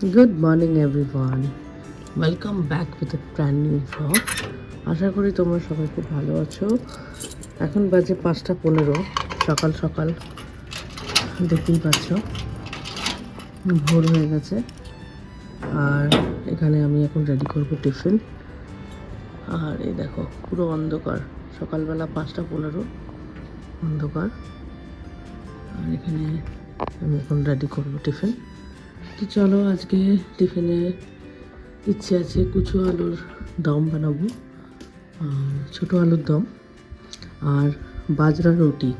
Good morning everyone welcome back with brand new blog আশা করি তোমরা সবাই খুব ভালো আছো। এখন বাজে পাঁচটা পনেরো। সকাল সকাল দেখতেই পাচ্ছ। ভোর হয়ে গেছে। আর এখানে আমি এখন রেডি করব টিফিন আর এই দেখো, পুরো অন্ধকার। সকালবেলা পাঁচটা পনেরো। অন্ধকার। আর এখানে আমি এখন রেডি করব টিফিন তো চলো আজকে টিফিনে ইচ্ছে আছে কুচো আলুর দম বানাবো ছোটো আলুর দম, আর বাজরা রুটি।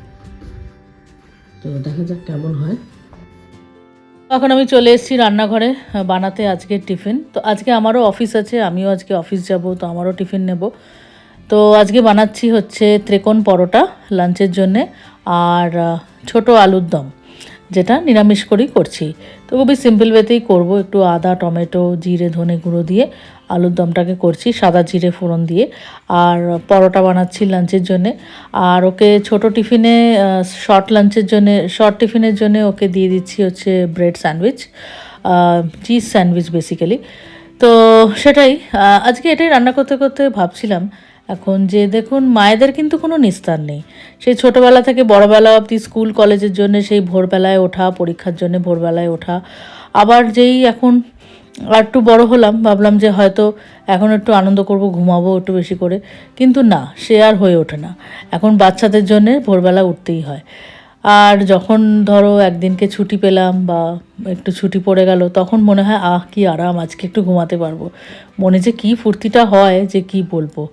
তো দেখা যাক কেমন হয়। এখন আমি চলে এসেছি রান্নাঘরে বানাতে আজকে টিফিন। তো আজকে আমারও অফিস আছে, আমিও আজকে অফিস যাব, তো আমারও টিফিন নেব। তো আজকে বানাচ্ছি হচ্ছে ত্রিকোণ পরোটা লাঞ্চের জন্যে, আর ছোট আলুর দম। যেটা নিরামিষ করেই করছি। তো খুবই সিম্পল ওয়েতেই করব। একটু আদা, টমেটো, জিরে, ধনে গুঁড়ো দিয়ে আলুর দমটাকে করছি, সাদা জিরে ফোড়ন দিয়ে। আর পরোটা বানাচ্ছি লাঞ্চের জন্যে। আর ওকে ছোট টিফিনে শর্ট লাঞ্চের জন্যে শর্ট টিফিনের জন্য ওকে দিয়ে দিচ্ছি হচ্ছে bread sandwich cheese sandwich basically তো সেটাই আজকে এটাই রান্না করতে করতে ভাবছিলাম এখন যে দেখুন, মায়েদের কিন্তু কোনো নিস্তার নেই। সেই ছোটোবেলা থেকে বড়বেলা অবধি স্কুল, কলেজের জন্য সেই ভোরবেলায় ওঠা, পরীক্ষার জন্য ভোরবেলায় ওঠা। আবার যেই এখন আর একটু বড় হলাম, ভাবলাম যে হয়তো এখন একটু আনন্দ করব, ঘুমাবো একটু বেশি করে। কিন্তু না, সে আর হয়ে ওঠে না। এখন বাচ্চাদের জন্য ভোরবেলা উঠতেই হয়। আর যখন ধরো একদিনকে ছুটি পেলাম বা একটু ছুটি পড়ে গেল, তখন মনে হয়, আহ, কি আরাম, আজকে একটু ঘুমাতে পারব। মনে যে কী ফুর্তিটা হয়, যে কি বলব।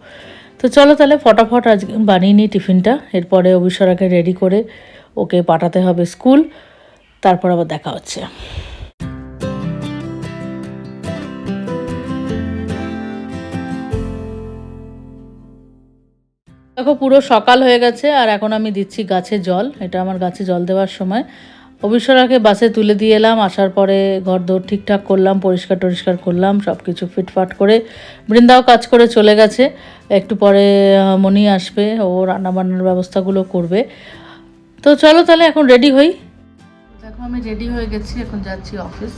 তো চলো তাহলে ফটাফট আজকে বানিয়ে নিই টিফিনটা। এরপরে অবিশ্বরাকে রেডি করে ওকে পাঠাতে হবে স্কুল। তারপর আবার দেখা হচ্ছে। দেখো পুরো সকাল হয়ে গেছে আর এখন আমি দিচ্ছি গাছে জল। এটা আমার গাছে জল দেওয়ার সময়। অবিশ্বরাকে বাসে তুলে দিয়ে এলাম, আসার পরে ঘর দৌড় ঠিকঠাক করলাম, পরিষ্কার টরিষ্কার করলাম সব কিছু ফিটফাট করে বৃন্দাও কাজ করে চলে গেছে। একটু পরে মনি আসবে, ও রান্নাবান্নার ব্যবস্থাগুলো করবে। তো চলো তাহলে এখন রেডি হই। দেখো আমি রেডি হয়ে গেছি, এখন যাচ্ছি অফিস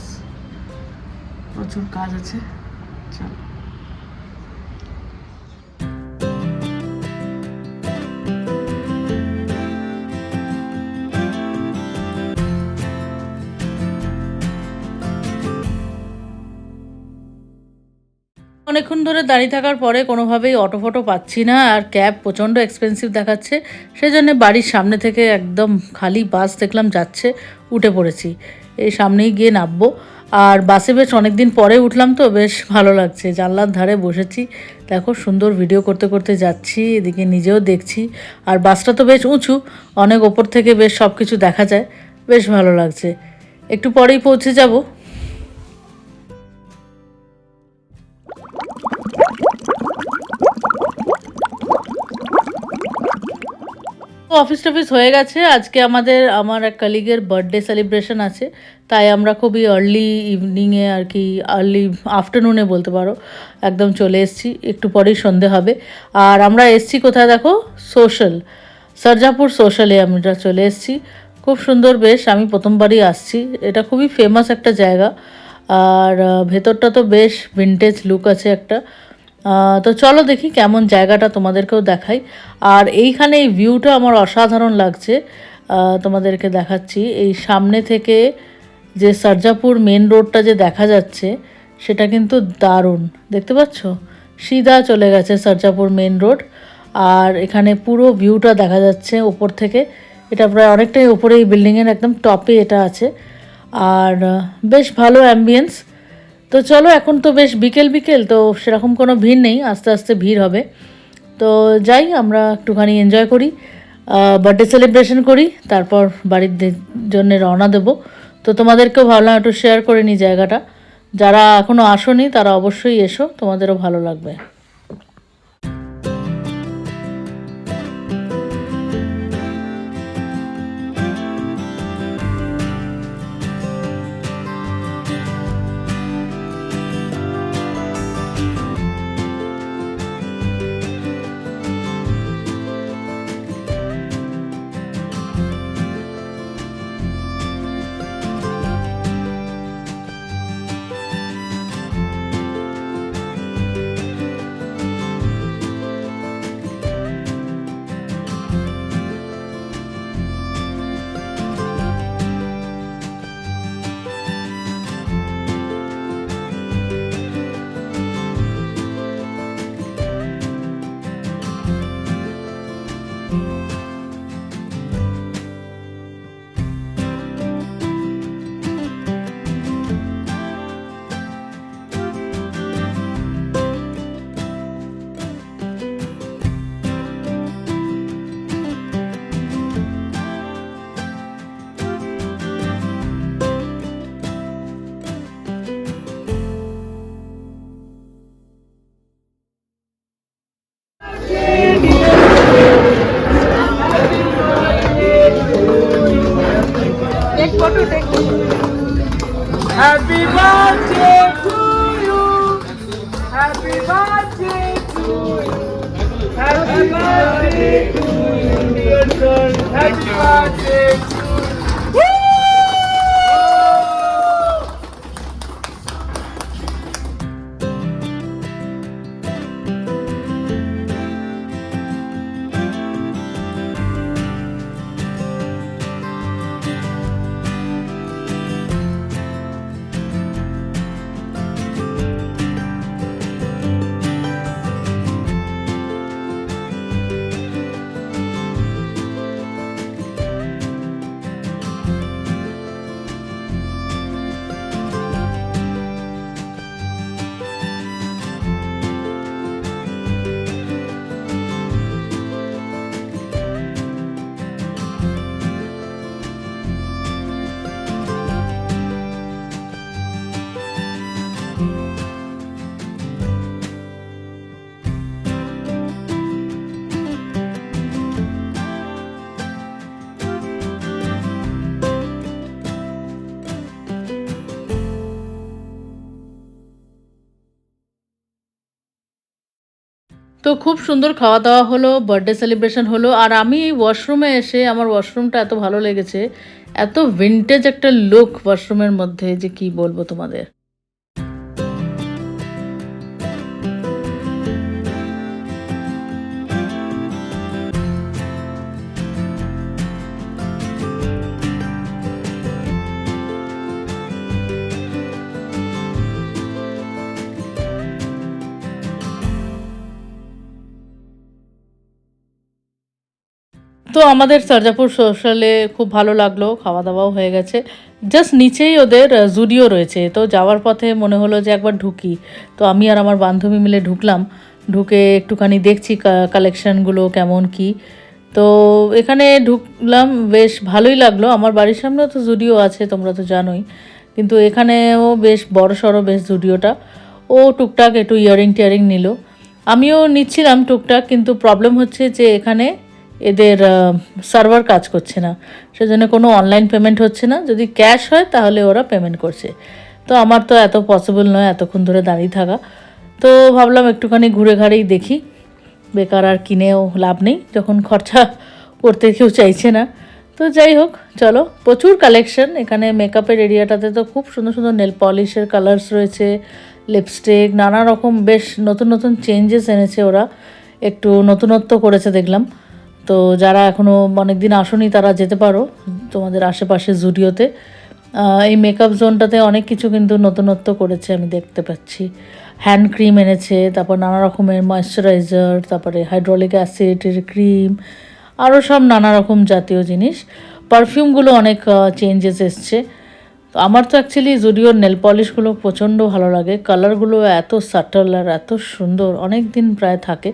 প্রচুর কাজ আছে। চলো। অনেকক্ষণ ধরে দাঁড়িয়ে থাকার পরে কোনোভাবেই অটো ফটো পাচ্ছি না, আর ক্যাব প্রচণ্ড এক্সপেন্সিভ দেখাচ্ছে। সেই জন্য বাড়ির সামনে থেকে একদম খালি বাস দেখলাম যাচ্ছে, উঠে পড়েছি। এই সামনেই গিয়ে নামবো। আর বাসে বেশ অনেক দিন পরে উঠলাম তো, বেশ ভালো লাগছে। জানলার ধারে বসেছি। দেখো, সুন্দর ভিডিও করতে করতে যাচ্ছি, এদিকে নিজেও দেখছি। আর বাসটা তো বেশ উঁচু, অনেক ওপর থেকে বেশ সব কিছু দেখা যায়। বেশ ভালো লাগছে। একটু পরেই পৌঁছে যাব। অফিস টফিস হয়ে গেছে। আজকে আমাদের, আমার এক কালিগের বার্থডে সেলিব্রেশন আছে। তাই আমরা খুবই আর্লি ইভিনিংয়ে আর কি আর্লি আফটারনুনে বলতে পারো, একদম চলে এসেছি। একটু পরেই সন্ধে হবে। আর আমরা এসছি কোথায় দেখো? সোশ্যাল সরজাপুর সোশ্যালে আমরা চলে এসেছি। খুব সুন্দর বেশ, আমি প্রথমবারই আসছি। এটা খুবই ফেমাস একটা জায়গা। আর ভেতরটা তো বেশ ভিনটেজ লুক আছে একটা। তো চলো দেখি কেমন জায়গাটা তোমাদেরকেও দেখাই। আর এইখানে এই ভিউটা আমার অসাধারণ লাগছে। তোমাদেরকে দেখাচ্ছি। এই সামনে থেকে যে সরজাপুর মেন রোডটা যে দেখা যাচ্ছে, সেটা কিন্তু দারুণ। দেখতে পাচ্ছ? সিধা চলে গেছে সরজাপুর মেন রোড আর এখানে পুরো ভিউটা দেখা যাচ্ছে ওপর থেকে। এটা প্রায় অনেকটাই ওপরে এই বিল্ডিংয়ের একদম টপে এটা আছে। আর বেশ ভালো অ্যাম্বিয়েন্স তো চলো, এখন তো বেশ বিকেল বিকেল, তো সেরকম কোনো ভিড় নেই, আস্তে আস্তে ভিড় হবে। তো যাই, আমরা একটুখানি এনজয় করি বার্থডে সেলিব্রেশন করি, তারপর বাড়ির জন্য রওনা দেব। তো তোমাদেরকেও ভাবলাম একটু শেয়ার করে নিই জায়গাটা। যারা এখনও আসোনি, তারা অবশ্যই এসো, তোমাদেরও ভালো লাগবে। Take photo, take photo. Happy birthday to you. Happy birthday to you. Happy birthday to you. Happy birthday. তো খুব সুন্দর খাওয়া দাওয়া হলো বার্থডে সেলিব্রেশন হলো, আর আমি ওয়াশরুমে এসে আমার ওয়াশরুমটা এত ভালো লেগেছে, এত ভিন্টেজ একটা লুক ওয়াশরুমের মধ্যে, যে কি বলব তোমাদের? তো আমাদের সারজাপুর সোশ্যালে খুব ভালো লাগল খাওয়া দাওয়াও হয়ে গেছে। জাস্ট নিচেই ওদের জুডিও রয়েছে, তো যাওয়ার পথে মনে হলো যে একবার ঢুকি। তো আমি আর আমার বান্ধবী মিলে ঢুকলাম, ঢুকে একটুখানি দেখছি কালেকশানগুলো কেমন কি। তো এখানে ঢুকলাম, বেশ ভালোই লাগল। আমার বাড়ির সামনেও তো জুডিও আছে, তোমরা তো জানোই। কিন্তু এখানেও বেশ বড় সড়ো বেশ জুডিওটা। ও টুকটাক একটু ইয়ারিং টিয়ারিং নিল। আমিও নিচ্ছিলাম টুকটাক, কিন্তু প্রবলেম হচ্ছে যে এখানে এদের সার্ভার কাজ করছে না। সেজন্য কোনো অনলাইন পেমেন্ট হচ্ছে না। যদি ক্যাশ হয়, তাহলে ওরা পেমেন্ট করছে। তো আমার তো এত পসিবল নয় এতক্ষণ ধরে দাঁড়িয়ে থাকা। তো ভাবলাম একটুখানি ঘুরে ঘাড়েই দেখি। বেকার আর কিনেও লাভ নেই, যখন খরচা করতে কেউ চাইছে না। তো যাই হোক, চলো। প্রচুর কালেকশন এখানে মেকআপের এরিয়াটাতে তো খুব সুন্দর সুন্দর নেল পলিশের কালার্স রয়েছে লিপস্টিক নানা রকম বেশ নতুন নতুন চেঞ্জেস এনেছে ওরা। একটু নতুনত্ব করেছে দেখলাম। তো যারা এখনও অনেক দিন আসনি, তারা যেতে পারো তোমাদের আশেপাশে জুডিওতে। এই মেকআপ জোনটাতে অনেক কিছু কিন্তু নতুনত্ব করেছে, আমি দেখতে পাচ্ছি। হ্যান্ড ক্রিম এনেছে, তারপর নানা রকমের ময়শ্চারাইজার তারপরে হাইড্রোলিক অ্যাসিডের ক্রিম আরও সব নানা রকম জাতীয় জিনিস। পারফিউমগুলো অনেক চেঞ্জেস এসছে। তো আমার তো অ্যাকচুয়ালি জুডিওর নেল পলিশগুলো প্রচণ্ড ভালো লাগে। কালারগুলো এত সাটল আর এত সুন্দর অনেক দিন প্রায় থাকে।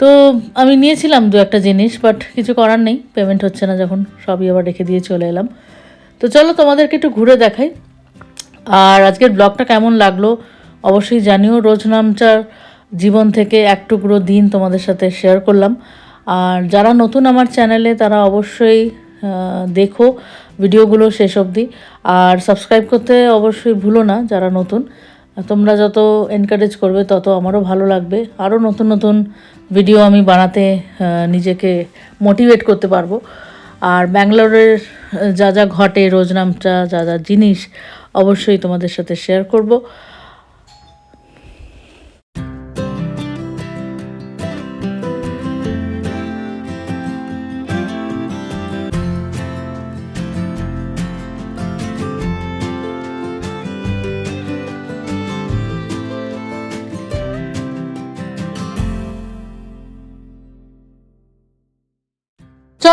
তো আমি নিয়েছিলাম দু একটা জিনিস বাট কিছু করার নেই পেমেন্ট হচ্ছে না যখন, সবই আবার রেখে দিয়ে চলে এলাম। তো চলো তোমাদেরকে একটু ঘুরে দেখাই। আর আজকের ব্লগটা কেমন লাগল, অবশ্যই জানিও। রোজ নামচার জীবন থেকে এক টুকরো দিন তোমাদের সাথে শেয়ার করলাম। আর যারা নতুন আমার চ্যানেলে তারা অবশ্যই দেখো ভিডিওগুলো শেষ অবধি। আর সাবস্ক্রাইব করতে অবশ্যই ভুলো না, যারা নতুন। তোমরা যত এনকারেজ করবে, তত আমারও ভালো লাগবে। আরও নতুন নতুন ভিডিও আমি বানাতে নিজেকে মোটিভেট করতে পারব। আর ব্যাঙ্গালোরের যা যা ঘটে রোজনামটা যা যা জিনিস, অবশ্যই তোমাদের সাথে শেয়ার করব।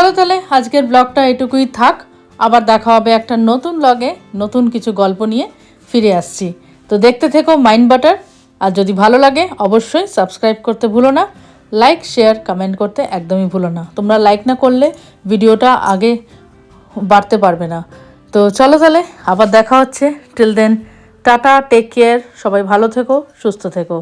চলো তাহলে, আজকের ব্লগটা এটুকুই থাক। আবার দেখা হবে একটা নতুন ব্লগে নতুন কিছু গল্প নিয়ে ফিরে আসছি। তো দেখতে থেকো মাইন্ড বাটার। আর যদি ভালো লাগে, অবশ্যই সাবস্ক্রাইব করতে ভুলো না। লাইক, শেয়ার কমেন্ট করতে একদমই ভুলো না। তোমরা লাইক না করলে ভিডিওটা আগে বাড়তে পারবে না। তো চলো তাহলে, আবার দেখা হচ্ছে। Till then tata take care সবাই ভালো থেকো, সুস্থ থেকো।